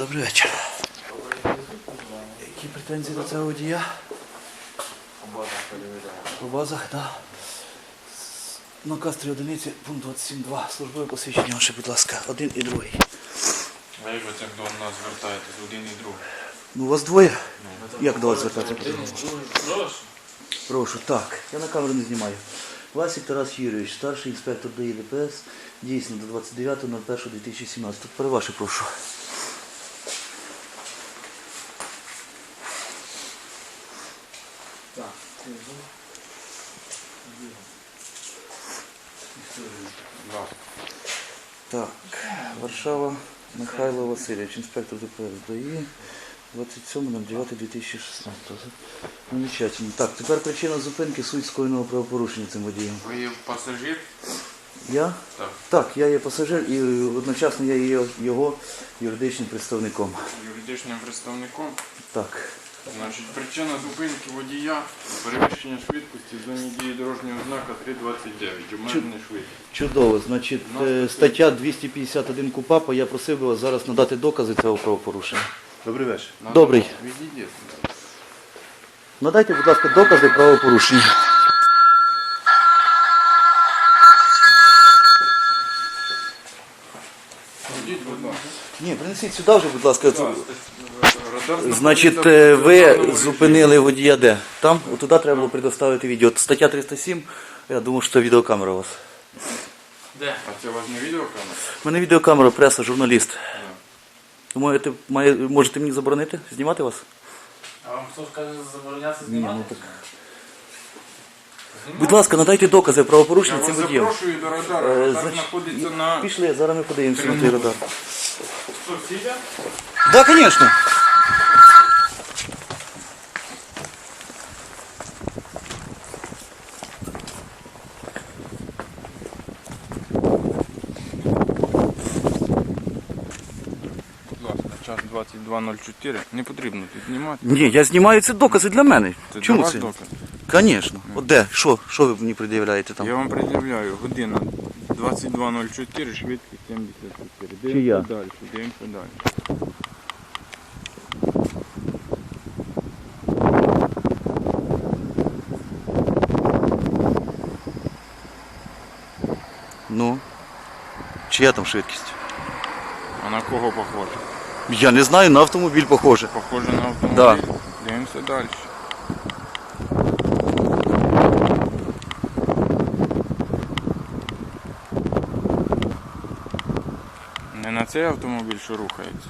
Добрий вечір. Які претензії до цього водія? По базах, так. Да. Наказ 3 одиниці, пункт 27.2. Службове посвідчення ваше, будь ласка, один і другий. А як ви так до нас звертаєтесь, один і другий? Ну, у вас двоє? Як до вас звертатися? Прошу. Прошу, так. Я на камеру не знімаю. Васик Тарас Юрійович, старший інспектор ДАІ ДПС, дійсно до 29.01.2017. Тепер ваше прошу. Да. Так, Варшава, Михайло Васильович, інспектор ДПС ДАІ, 27.09.2016. Замечательно. Так, тепер причина зупинки суть скоєного правопорушення цим водієм. Ви є пасажир? Я? Так. Так, я є пасажир і одночасно я є його юридичним представником. Юридичним представником. Так. Значить, причина зупинки водія перевищення швидкості в зоні дії дорожнього знака 329. Обмежена швидкість. Чудово. Значить, е, стаття 251 КУПАПа, я просив би вас зараз надати докази цього правопорушення. Добрий вечір. Надо Добрий. Відійдіть. Надайте, будь ласка, докази правопорушення. Відійдіть, будь ласка. Ні, принесіть сюди вже, будь ласка. Значить, е, ви зупинили водія де? Там? Туди треба було предоставити відео. От Стаття 307, я думав, що це відеокамера у вас. Де? А це у вас не відеокамера? У мене відеокамера, преса, журналіст. Можете, має, можете мені заборонити знімати вас? А вам хто скаже забороняти Ні, знімати? ну так. Будь ласка, надайте докази Я правопорушення вас цим водіям. запрошую до радара. Е, Радар значить, знаходиться на... Пішли, зараз ми подивимося на той радар. Що, всі йде? Так, да, звісно. 22.04. Не потрібно тут знімати. Ні, я знімаю це докази для мене. Це Чому для вас це? доказ? Звісно. От де? Що? Що ви мені пред'являєте там? Я вам пред'являю година 22.04, швидкість 74. Дивимося Чия? далі, дивимося далі. Ну. Чия там швидкість? А на кого похоже? Я не знаю, на автомобіль похоже. Похоже на автомобіль. Да. Дивимося далі. Не на цей автомобіль, що рухається.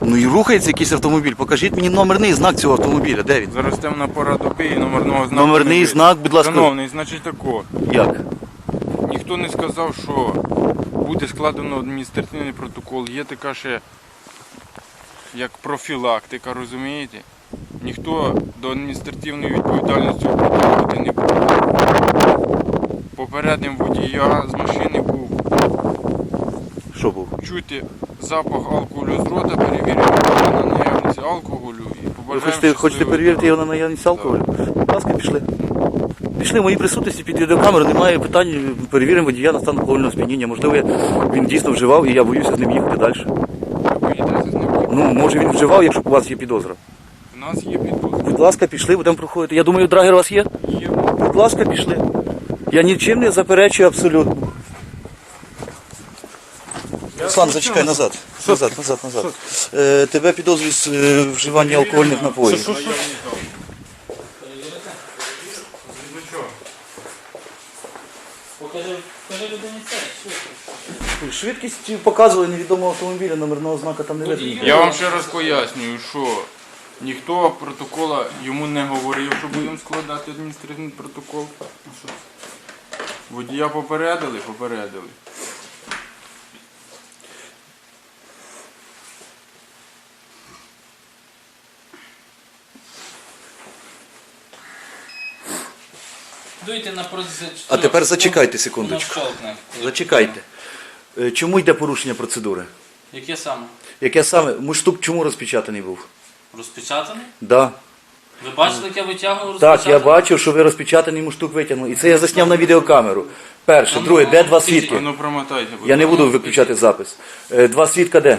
Ну і рухається якийсь автомобіль. Покажіть мені номерний знак цього автомобіля. Де він? Зараз темна пора доби і номерного знаку. Номерний не знак, будь ласка. Шановний, значить тако. Як? Ніхто не сказав, що буде складено адміністративний протокол. Є така ще як профілактика, розумієте? Ніхто до адміністративної відповідальності притягувати не буде. Попереднім водія з машини був Що був? чути запах алкоголю з рота, перевіримо на наявність алкоголю і Ви хочете, хочете перевірити його на наявність алкоголю? Будь ласка, пішли. Пішли в моїй присутності під відеокамеру, немає питань, перевіримо водія на стан алкогольного сп'яніння. Можливо, він дійсно вживав і я боюся з ним їхати далі. Ви боїтеся з ним? Ну, може він вживав, якщо у вас є підозра. У нас є підозра. Будь ласка, пішли, будемо проходити. Я думаю, драгер у вас є? Є. Будь ласка, пішли. Я нічим не заперечую абсолютно. Руслан, зачекай назад. Назад, назад, назад. Е, тебе підозрюють з е, вживання алкогольних напоїв. Швидкість показували невідомого автомобіля, номерного знака там не видно. Я вам ще раз пояснюю, що ніхто протокола йому не говорив, що будемо складати адміністративний протокол. Водія попередили, попередили. Дуйте на протязі А тепер зачекайте секундочку. Щолкне. Зачекайте. Е, Чому йде порушення процедури? Яке саме? Яке саме? Муштук чому розпечатаний був? Розпечатаний? Да. Ви бачили, як я витягував Так, я бачив, що ви розпечатаний муштук витягнули. І це я засняв на відеокамеру. Перше, друге, де два свідки? ну Я не буду виключати запис. Е, Два свідка де?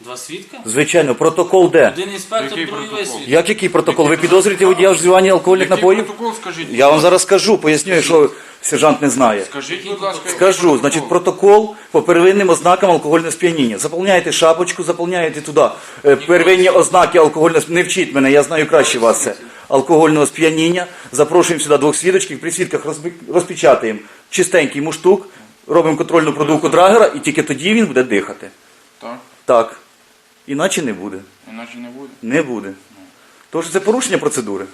Два свідка? Звичайно, протокол де? Один інспектор, Який другий протокол? свідок. Як який протокол? Ви підозрюєте водія в вживанні алкогольних Який напоїв? протокол, скажіть? Я вам зараз скажу, поясню, якщо сержант не знає. Скажіть, будь ласка, Скажу, протокол? значить, протокол по первинним ознакам алкогольного сп'яніння. Заповняєте шапочку, заповняєте туди е, первинні ознаки алкогольного сп'яніння. Не вчіть мене, я знаю краще вас це. Алкогольного сп'яніння. Запрошуємо сюди двох свідочків, при свідках розпі- розпечатаємо чистенький муштук, робимо контрольну продувку драгера, і тільки тоді він буде дихати. Так, Так. Іначе не буде. іначе не буде. Не буде. Тож це порушення процедури.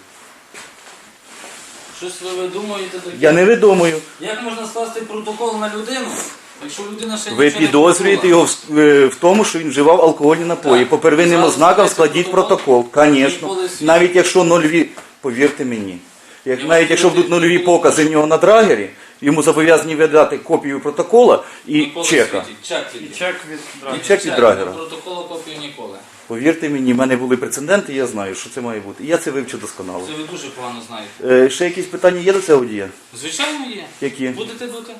Щось ви видумуєте таке? Я не видумую. Як можна скласти протокол на людину, якщо людина ще Ви нічого не підозрюєте його в, е, в тому, що він вживав алкогольні напої. Так. По первинним ознакам складайте складіть протокол. протокол. Звісно. Ніколи. Навіть якщо нульові, повірте мені. Як, навіть якщо будуть нульові покази в нього на драгері, йому зобов'язані видати копію протокола і Ніколи чека. світіть. Чек від І чек від драгера. Протоколу копію ніколи. Повірте мені, в мене були прецеденти, я знаю, що це має бути. І я це вивчу досконало. Це ви дуже погано знаєте. Е, ще якісь питання є до цього водія? Звичайно є. Які? Будете дути?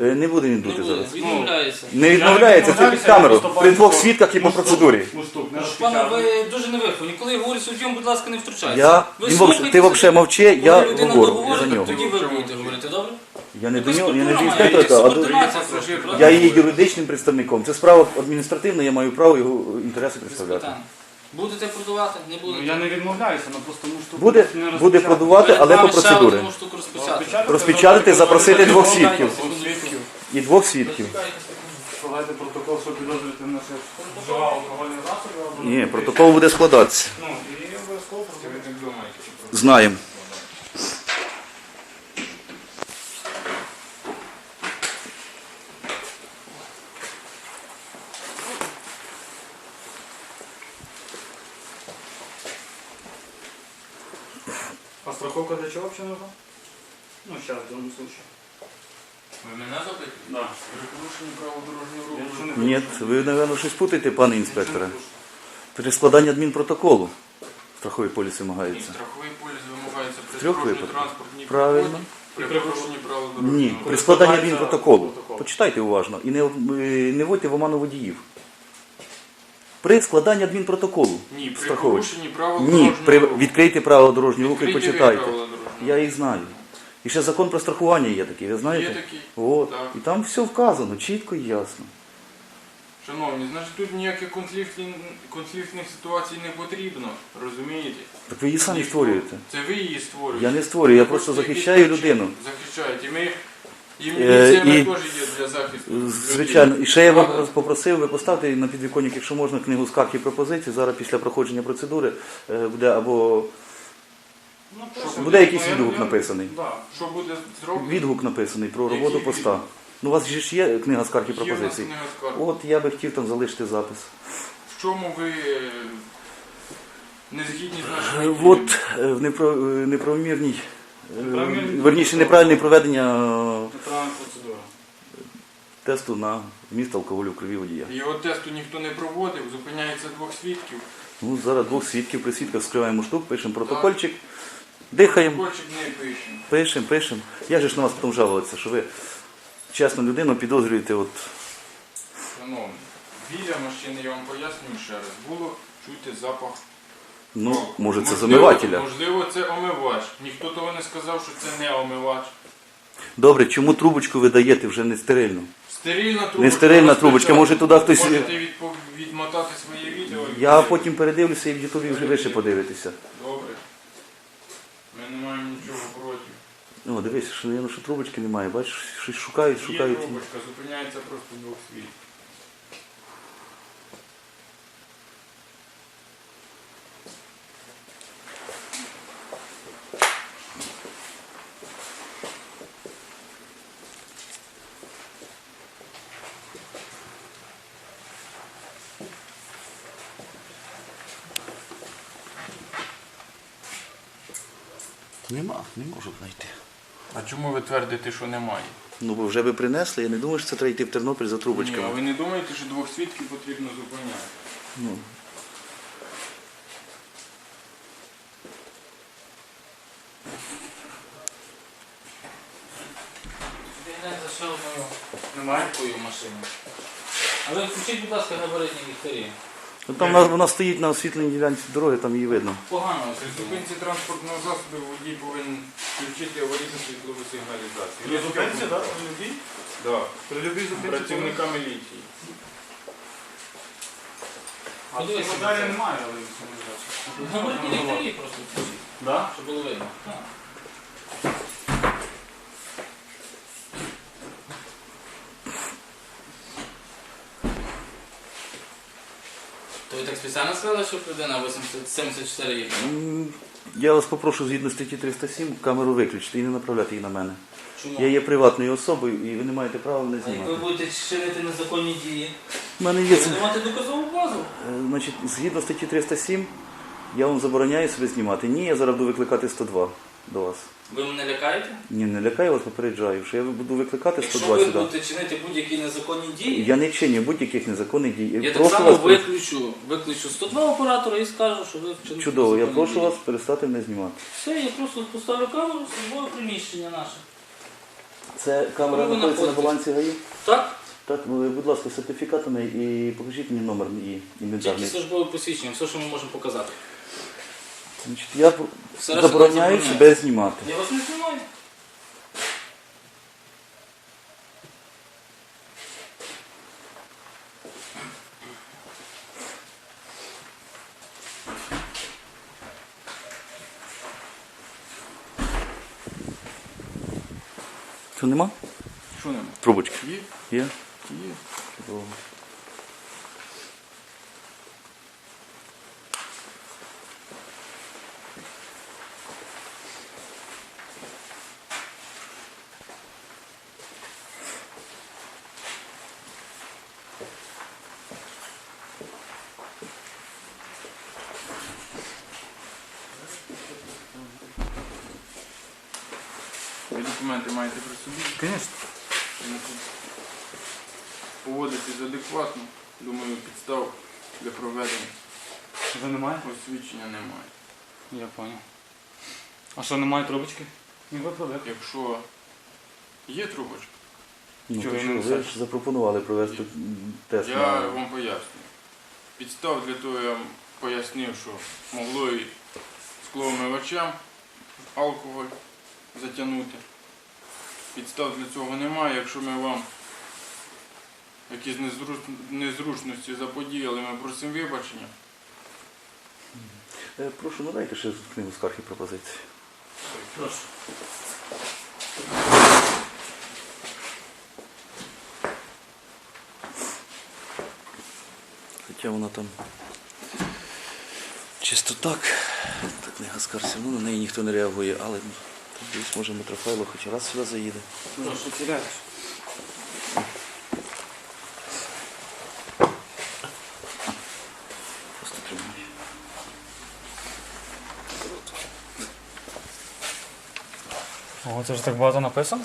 Е, не буде він Не дути буде. зараз. Відмовляється. Не відмовляється, це під камеру. При двох свідках і по процедурі. Не Пане, ви дуже невиховані. Коли я говорю суддям, будь ласка, не втручайтеся. Я, Ви він слухайте ти собі. взагалі мовчи, Коли я людина говорю договорить, за нього. Тоді ви будете говорити? Я не до нього, я не до інспектора, а до я є юридичним представником. Це справа адміністративна, я маю право його інтереси представляти. Будете продавати? Не Ну я не відмовляюся, але просто муштук Буде, не буде розпечатаний. продувати, Перед але по процедурі. одну штуку розпечатати. Розпечатати, запросити двох свідків. І двох свідків. Складайте протокол, що підозрюєте на це вживав алкогольні засоби. або- Ні, протокол буде складатися. Ну, і обов'язково протокол. Знаємо. А страховка для чого взагалі нужна? Ну, зараз, в даному случае. Ви мене запитуєте? Да. При порушенні правил дорожнього руху. нічого Ні, ви, напевно, щось путаєте, пане інспекторе. При складанні адмінпротоколу страховий поліс І вимагається. страховий поліс вимагається при трьох дорожньо випадках. транспортній Правильно. пригоді, При порушенні правил дорожнього Ні, руху. при складанні адмінпротоколу. Почитайте уважно і не, е, не вводьте в оману водіїв. При складанні адмінпротоколу. Ні, при порушенні правил Ні, дорожнього при, руху. відкрийте правила дорожнього руху і почитайте. правила дорожнього Я їх знаю. І ще закон про страхування є такий, ви знаєте? Є такий. От. Так. І там все вказано, чітко і ясно. Шановні, значить тут ніяких конфліктів, конфліктних ситуацій не потрібно, розумієте? Так ви її самі створюєте. Це ви її створюєте. Я не створюю, я просто захищаю людину. Захищаєте. Ми, і Е, міліція теж є для захисту. Звичайно. І ще я вас попросив, ви поставте на підвіконник, якщо можна, книгу скарг і пропозицій. Зараз після проходження процедури е, буде або Ну, буде якийсь відгук написаний. Що буде зроблено? Відгук написаний про Який роботу поста. відгук? Ну, у вас же ж є книга скарг і Є нас пропозицій. книга скарг. От я би хотів там залишити запис. В чому ви е, не згідні з Е, нашою От е, в непро- е, е, Неправомірній- верніше неправильне проведення е, Неправильна процедура. тесту на вміст алкоголю в крові водія. Його тесту ніхто не проводив, зупиняється двох свідків. Ну, зараз двох свідків при свідках скриваємо штук, пишемо протокольчик, дихаємо, Кольчик не пишемо. пишемо, пишемо. Я же ж на вас потім жалуватися, що ви чесну людину підозрюєте. От, Шановні, біля машини, я вам пояснюю ще раз, було чути запах. Ну, може це з Можливо- омивателя. Можливо, це омивач. Ніхто того не сказав, що це не омивач. Добре, чому трубочку ви даєте вже не стерильну? Стерильна трубочка. Не стерильна трубочка, може туди хтось- Можете відпо- відмотати своє відео. і Я подивитися. потім передивлюся і в Ютубі вже ви ще подивитеся. Добре. Ми не маємо нічого проти. О, дивись, що, ну, що трубочки немає, бачиш, щось шукають, Є шукають. трубочка, зупиняється просто двох світ. Нема, не можу знайти. А чому ви твердите, що немає? Ну, бо вже би принесли, я не думаю, що це треба йти в Тернопіль за Ні, а ви не думаєте, що двох свідків потрібно зупиняти? Ну, Немає? в машині. А ви включіть, будь ласка, габаритні ліхтарі. Ну, Там вона, вона стоїть на освітленій ділянці дороги, там її видно. Погано При зупинці транспортного засобу водій повинен включити аварійну світлову сигналізацію. При зупинці, так? При любій? Да. При любій зупинці. Працівника міліції. А цього далі немає, але бачу. Габаритні ліхтарі просто включіть, Да? щоб було видно. Так. Так спеціально сказали, що людина 80 74 їхала? Я вас попрошу згідно статті 307 камеру виключити і не направляти її на мене. Чому? Я є приватною особою і ви не маєте права мене А як ви будете чинити незаконні дії? У мене є Ви це. будете мати доказову базу. Е, Значить, згідно статті 307, я вам забороняю себе знімати. Ні, я зараз буду викликати 102 до вас. Ви мене лякаєте? Ні, не лякаю вас, попереджаю, що я буду викликати Якщо 102 ви сюди. будете чинити будь-які незаконні дії, Я не чиню будь-яких незаконних дій. я так прошу само вас пере- виключу, виключу 102 оператора і скажу, що ви вчинили Чудово, я незаконні прошу дії. вас перестати мене знімати. Все, я просто поставлю камеру службове приміщення наше. Це камера ви знаходиться на знаходитесь? балансі ГАІ? Так? Так, ви, будь ласка, сертифікатами і покажіть мені номер її Тільки інвентарний. службове посвідчення, все, що ми можемо показати. Значить, я Все решта забороняю себе знімати. Я вас не знімаю. Що нема? Що нема? Трубочки. Є? Є? Є. Чудово. Ви документи маєте при собі? Звісно. Поводитись адекватно. Думаю, підстав для проведення Вже немає? освідчення немає. Я понял. А що, немає трубочки? Якщо є трубочка, Ну, Чого то я не ви ж запропонували провести тест я на... вам поясню. Підстав для того я вам пояснив, що могло і скломивачам алкоголь затягнути. Підстав для цього немає. Якщо ми вам якісь незручності заподіяли, ми просимо вибачення. Е, Прошу, надайте ще книгу скарг і пропозиції. Прошу. Хоча вона там чисто так. Та книга скарг все одно на неї ніхто не реагує, але тут десь може Митрофайло хоч раз сюди заїде. Теряєш. Просто тримай. О, це ж так багато написано?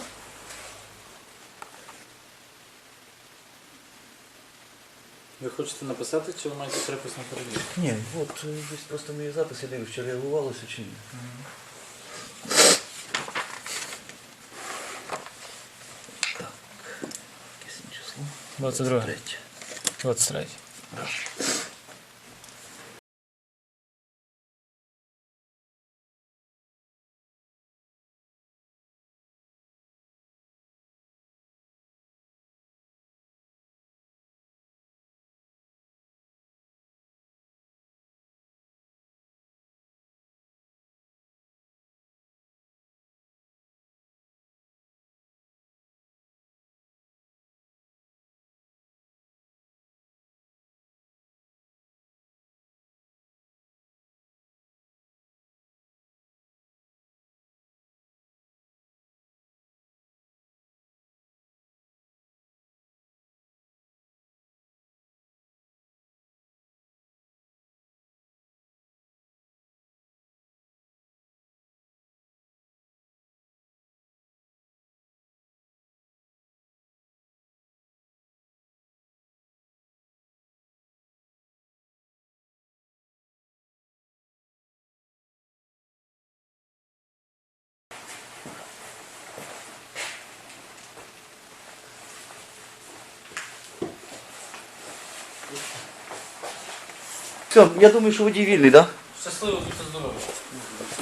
Ви хочете написати, чи ви маєте перепис на перевірку? Ні, от е, десь просто мої записи дивлюсь, чи реагувалося чи ні. Так. 22. Третє. 23. Все, я думаю, що водій вільний, так? Да? Щасливо, будьте здорові.